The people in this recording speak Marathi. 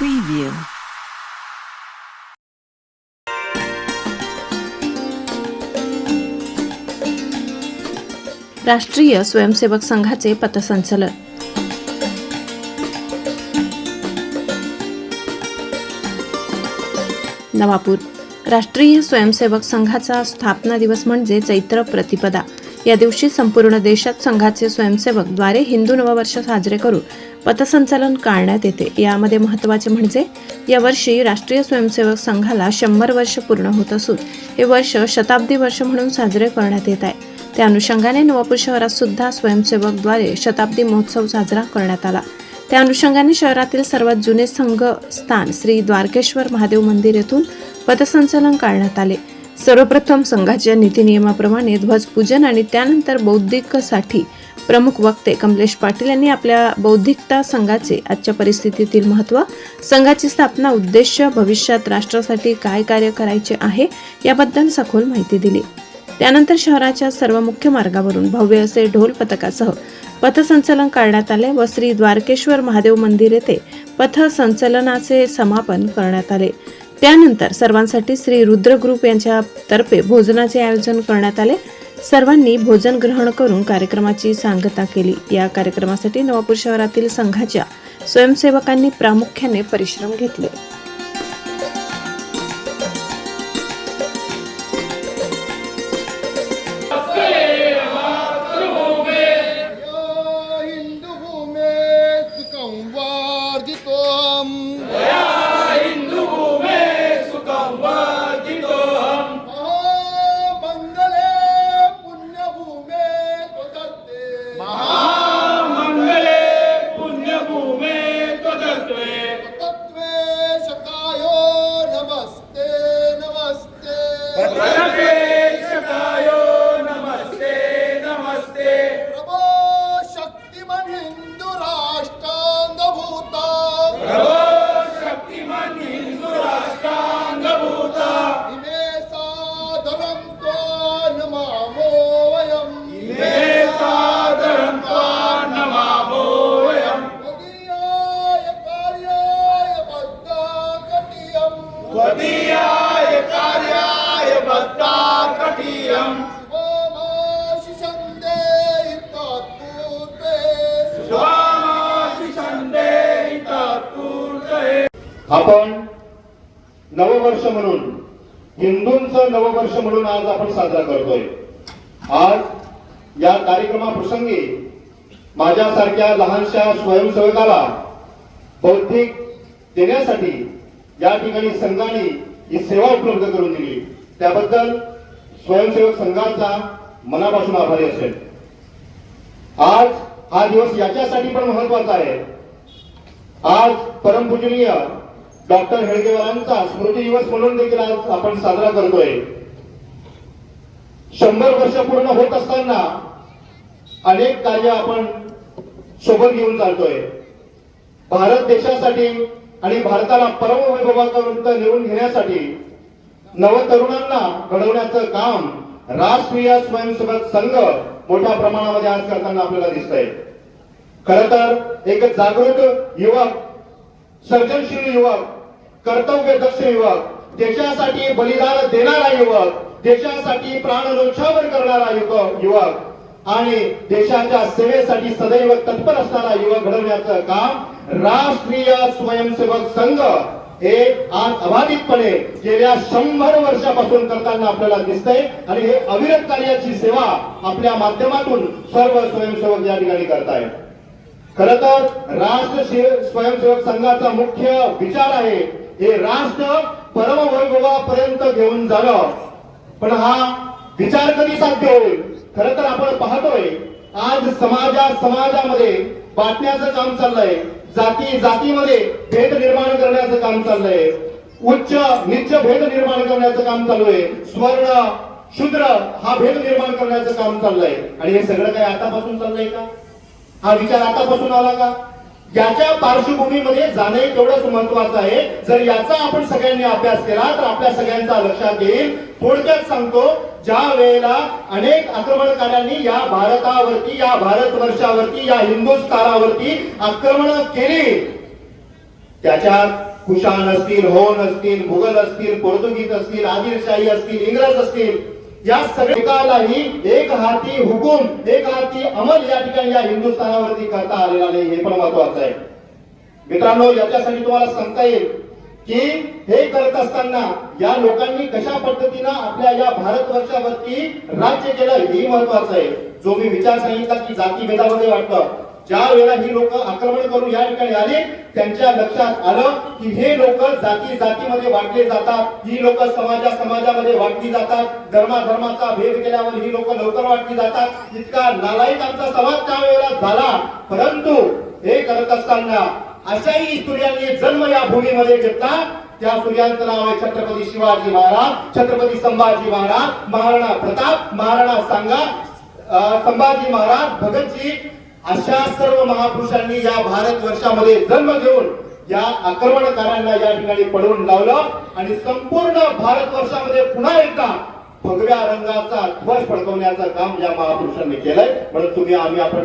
Preview. राष्ट्रीय स्वयंसेवक संघाचे पथसंचलन. नवापूर. राष्ट्रीय स्वयंसेवक संघाचा स्थापना दिवस म्हणजे चैत्र प्रतिपदा. या दिवशी संपूर्ण देशात संघाचे स्वयंसेवकद्वारे हिंदू नववर्ष साजरे करून पथसंचलन काढण्यात येते. यामध्ये महत्त्वाचे म्हणजे यावर्षी राष्ट्रीय स्वयंसेवक संघाला शंभर वर्ष पूर्ण होत असून हे वर्ष शताब्दी वर्ष म्हणून साजरे करण्यात येत आहे. त्या अनुषंगाने नवापूर शहरात सुद्धा स्वयंसेवकद्वारे शताब्दी महोत्सव साजरा करण्यात आला. त्या अनुषंगाने शहरातील सर्वात जुने संघ स्थान श्री द्वारकेश्वर महादेव मंदिर येथून पथसंचलन काढण्यात आले. सर्वप्रथम संघाच्या नीतीनियमाप्रमाणे ध्वजपूजन आणि त्यानंतर बौद्धिकसाठी प्रमुख वक्ते कमलेश पाटील यांनी आपल्या बौद्धिकता संघाचे आजच्या परिस्थितीतील महत्त्व संघाची स्थापना उद्देश भविष्यात राष्ट्रासाठी काय कार्य करायचे आहे याबद्दल सखोल माहिती दिली. त्यानंतर शहराच्या सर्व मुख्य मार्गावरून भव्य असे ढोल पथकासह पथसंचलन करण्यात आले व श्री द्वारकेश्वर महादेव मंदिर येथे पथसंचलनाचे समापन करण्यात आले. त्यानंतर सर्वांसाठी श्री रुद्र ग्रुप यांच्या तर्फे भोजनाचे आयोजन करण्यात आले. सर्वांनी भोजन ग्रहण करून कार्यक्रमाची सांगता केली. या कार्यक्रमासाठी नवापूर शहरातील संघाच्या स्वयंसेवकांनी प्रामुख्याने परिश्रम घेतले. आपण नववर्ष म्हणून हिंदूंचं नववर्ष म्हणून आज आपण साजरा करतोय. आज या कार्यक्रमाप्रसंगी माझ्यासारख्या लहानशा स्वयंसेवकाला बौद्धिक देण्यासाठी या ठिकाणी संघाने ही सेवा उपलब्ध करून दिली. त्याबद्दल स्वयंसेवक संघाचा मनापासून आभारी असेल. आज हा दिवस याच्यासाठी पण महत्त्वाचा आहे. आज परमपूजनीय डॉक्टर हेळगेवारांचा स्मृती दिवस म्हणून देखील आज आपण साजरा करतोय. शंभर वर्ष पूर्ण होत असताना अनेक कार्य आपण सोबत घेऊन चालतोय. भारत देशासाठी आणि भारताला परमवैभवापर्यंत नेऊन घेण्यासाठी नवतरुणांना घडवण्याचं काम राष्ट्रीय स्वयंसेवक संघ मोठ्या प्रमाणामध्ये आज करताना आपल्याला आहे खर तर एक जागृत युवक सर्जनशील युवक कर्तव्य दक्ष युवक देशासाठी बलिदान देणारा युवक देशासाठी प्राण न्योछावर करणारा युवक युवक आणि देशाच्या सेवेसाठी सदैव तत्पर असणारा युवक घडवण्याचं काम राष्ट्रीय स्वयंसेवक संघ हे आज अबाधितपणे गेल्या शंभर वर्षापासून करताना आपल्याला दिसतंय आणि हे अविरत कार्याची सेवा आपल्या माध्यमातून सर्व स्वयंसेवक या ठिकाणी करतायत. खर तर राष्ट्र स्वयंसेवक संघाचा मुख्य विचार आहे हे राष्ट्र परमवैभवापर्यंत घेऊन जाणं. पण हा विचार कधी साध्य होईल? खर तर आपण पाहतोय आज समाजा समाजामध्ये बाटण्याचं काम चाललंय. जाती जातीमध्ये भेद निर्माण करण्याचं काम चाललंय. उच्च निच्च भेद निर्माण करण्याचं काम चालू आहे स्वर्ण शूद्र हा भेद निर्माण करण्याचं काम चाललंय. आणि हे सगळं काही आतापासून चाललंय का? हा विचार आतापासून आला का? याच्या पार्श्वभूमीमध्ये जाणे तेवढंच महत्वाचं आहे. जर याचा आपण सगळ्यांनी अभ्यास केला तर आपल्या सगळ्यांचा लक्षात येईल. थोडक्यात सांगतो ज्या वेळेला अनेक आक्रमणकारांनी या भारतावरती या भारत वर्षावरती या हिंदुस्थानावरती आक्रमण केली. त्याच्यात कुशाण असतील होन असतील मुघल असतील पोर्तुगीज असतील आदिलशाही असतील इंग्रज असतील या सगळ्यालाही एक हाती हुकूम एक हाती अमल या ठिकाणी या हिंदुस्थानावरती करता आलेला नाही हे पण महत्वाचं आहे. मित्रांनो याच्यासाठी तुम्हाला सांगता येईल की हे करत असताना या लोकांनी कशा पद्धतीनं आपल्या या भारत वर्षावरती राज्य केलं हे महत्वाचं आहे. जो मी विचार सांगितला की जातीभेदामध्ये वाटतं ज्या वेळेला ही लोक आक्रमण करून या ठिकाणी आले. त्यांच्या लक्षात आलं की हे लोक जाती जातीमध्ये वाटले जातात. ही लोक समाजा समाजामध्ये वाटली जातात. धर्माधर्माचा भेद केल्यावर ही लोक लवकर वाटली जातात. इतका नालायक आमचा समाज त्यावेळेला झाला. परंतु हे करत असताना अशाही सूर्यांनी जन्म या भूमीमध्ये घेतला. त्या सूर्यांचं नाव आहे छत्रपती शिवाजी महाराज छत्रपती संभाजी महाराज महाराणा प्रताप महाराणा सांगा संभाजी महाराज भगतजी अशा सर्व महापुरुषांनी या भारत वर्षामध्ये जन्म घेऊन या आक्रमणकारांना या ठिकाणी पडवून लावलं आणि संपूर्ण भारत वर्षामध्ये पुन्हा एकदा भगव्या रंगाचा ध्वज फडकवण्याचं काम या महापुरुषांनी केलंय. म्हणून तुम्ही आम्ही आपण